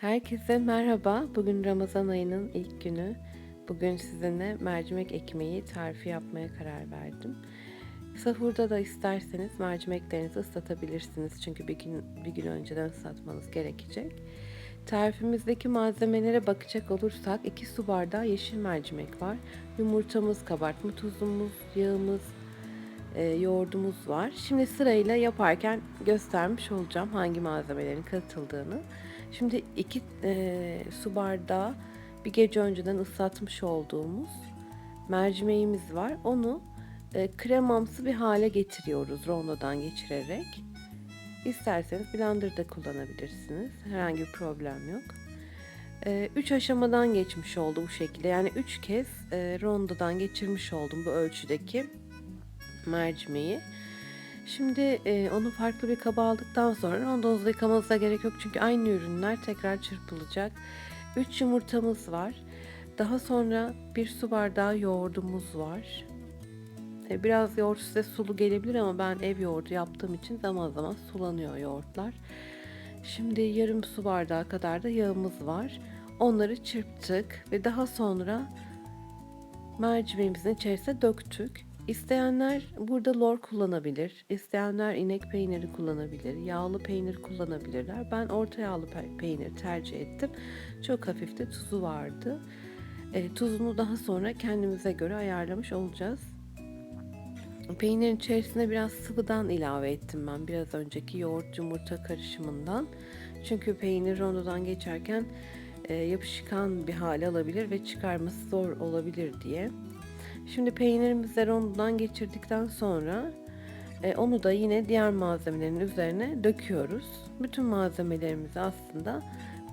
Herkese merhaba. Bugün Ramazan ayının ilk günü. Bugün sizinle mercimek ekmeği tarifi yapmaya karar verdim. Sahurda da isterseniz mercimeklerinizi ıslatabilirsiniz. Çünkü bir gün, bir gün önceden ıslatmanız gerekecek. Tarifimizdeki malzemelere bakacak olursak 2 su bardağı yeşil mercimek var. Yumurtamız, kabartma tuzumuz, yağımız, e, yoğurdumuz var. Şimdi sırayla yaparken göstermiş olacağım hangi malzemelerin katıldığını. Şimdi iki e, su bardağı bir gece önceden ıslatmış olduğumuz mercimeğimiz var. Onu e, kremamsı bir hale getiriyoruz rondodan geçirerek. İsterseniz blenderda kullanabilirsiniz. Herhangi bir problem yok. 3 aşamadan geçmiş oldu bu şekilde. Yani 3 kez e, rondodan geçirmiş oldum bu ölçüdeki mercimeği. Şimdi e, onu farklı bir kaba aldıktan sonra rondonuzda yıkamanıza gerek yok. Çünkü aynı ürünler tekrar çırpılacak. 3 yumurtamız var. Daha sonra bir su bardağı yoğurdumuz var. E, biraz yoğurt size sulu gelebilir ama ben ev yoğurdu yaptığım için zaman zaman sulanıyor yoğurtlar. Şimdi yarım su bardağı kadar da yağımız var. Onları çırptık ve daha sonra mercimeğimizin içerisine döktük. İsteyenler burada lor kullanabilir. İsteyenler inek peyniri kullanabilir. Yağlı peynir kullanabilirler. Ben orta yağlı pe- peynir tercih ettim. Çok hafif de tuzu vardı. E, tuzunu daha sonra kendimize göre ayarlamış olacağız. Peynirin içerisine biraz sıvıdan ilave ettim ben. Biraz önceki yoğurt yumurta karışımından. Çünkü peynir rondodan geçerken e, yapışkan bir hale alabilir ve çıkarması zor olabilir diye. Şimdi peynirimizi rondodan geçirdikten sonra e, onu da yine diğer malzemelerin üzerine döküyoruz. Bütün malzemelerimizi aslında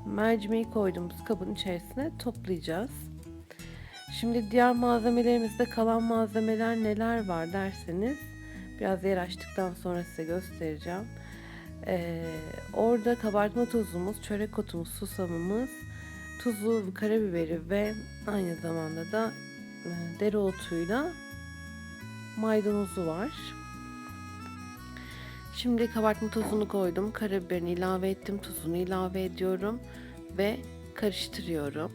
mercimeği koyduğumuz kabın içerisine toplayacağız. Şimdi diğer malzemelerimizde kalan malzemeler neler var derseniz biraz yer açtıktan sonra size göstereceğim. Ee, orada kabartma tozumuz, çörek otumuz, susamımız, tuzu, karabiberi ve aynı zamanda da dereotuyla maydanozu var. Şimdi kabartma tozunu koydum. Karabiberini ilave ettim. Tuzunu ilave ediyorum. Ve karıştırıyorum.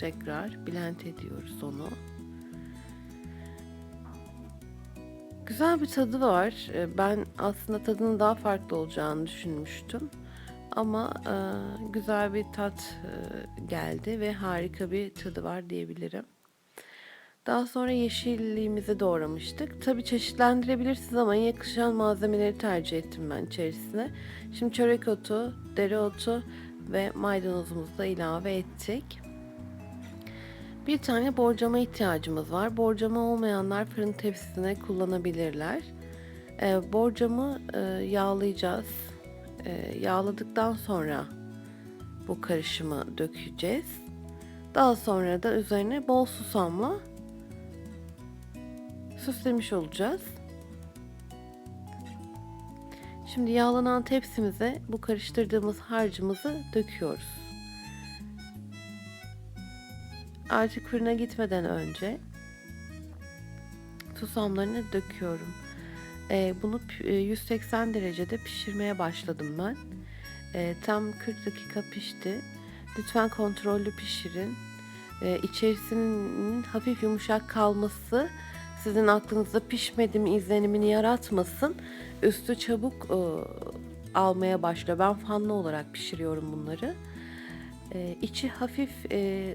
Tekrar blend ediyoruz onu. Güzel bir tadı var. E, Ben aslında tadının daha farklı olacağını düşünmüştüm. Ama e, güzel bir tat e, geldi ve harika bir tadı var diyebilirim. Daha sonra yeşilliğimizi doğramıştık. Tabi çeşitlendirebilirsiniz ama yakışan malzemeleri tercih ettim ben içerisine. Şimdi çörek otu, dereotu ve maydanozumuzu da ilave ettik. Bir tane borcama ihtiyacımız var. Borcama olmayanlar fırın tepsisine kullanabilirler. Ee, borcamı e, yağlayacağız. Ee, yağladıktan sonra bu karışımı dökeceğiz. Daha sonra da üzerine bol susamla süslemiş olacağız. Şimdi yağlanan tepsimize bu karıştırdığımız harcımızı döküyoruz. Artık fırına gitmeden önce susamlarını döküyorum. Ee, bunu p- e, 180 derecede pişirmeye başladım ben. Ee, tam 40 dakika pişti. Lütfen kontrollü pişirin. Ee, içerisinin hafif yumuşak kalması sizin aklınızda pişmedi mi izlenimini yaratmasın. Üstü çabuk e, almaya başlıyor. Ben fanlı olarak pişiriyorum bunları. E, içi hafif e,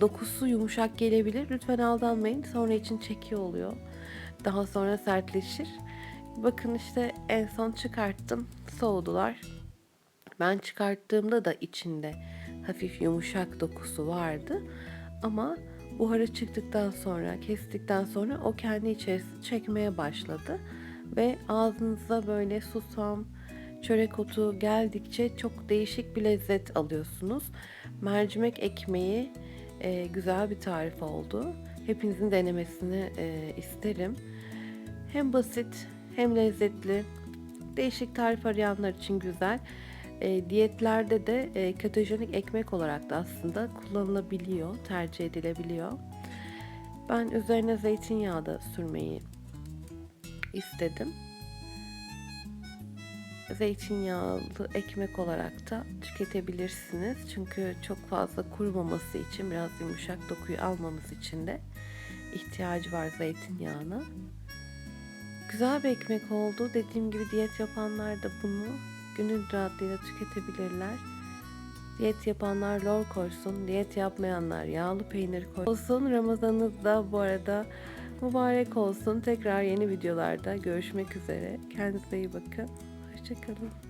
dokusu yumuşak gelebilir. Lütfen aldanmayın. Sonra için çekiyor oluyor. Daha sonra sertleşir. Bakın işte en son çıkarttım. Soğudular. Ben çıkarttığımda da içinde hafif yumuşak dokusu vardı. Ama buharı çıktıktan sonra, kestikten sonra o kendi içerisine çekmeye başladı. Ve ağzınıza böyle susam, çörek otu geldikçe çok değişik bir lezzet alıyorsunuz. Mercimek ekmeği e, güzel bir tarif oldu. Hepinizin denemesini e, isterim. Hem basit hem lezzetli. Değişik tarif arayanlar için güzel. E, diyetlerde de e, ketojenik ekmek olarak da aslında kullanılabiliyor, tercih edilebiliyor. Ben üzerine zeytinyağı da sürmeyi istedim. zeytinyağlı ekmek olarak da tüketebilirsiniz. Çünkü çok fazla kurumaması için biraz yumuşak dokuyu almamız için de ihtiyacı var zeytinyağına. Güzel bir ekmek oldu. Dediğim gibi diyet yapanlar da bunu gönül rahatlığıyla tüketebilirler. Diyet yapanlar lor koysun, diyet yapmayanlar yağlı peynir koysun. Ramazanınız da bu arada mübarek olsun. Tekrar yeni videolarda görüşmek üzere. Kendinize iyi bakın. Hoşçakalın.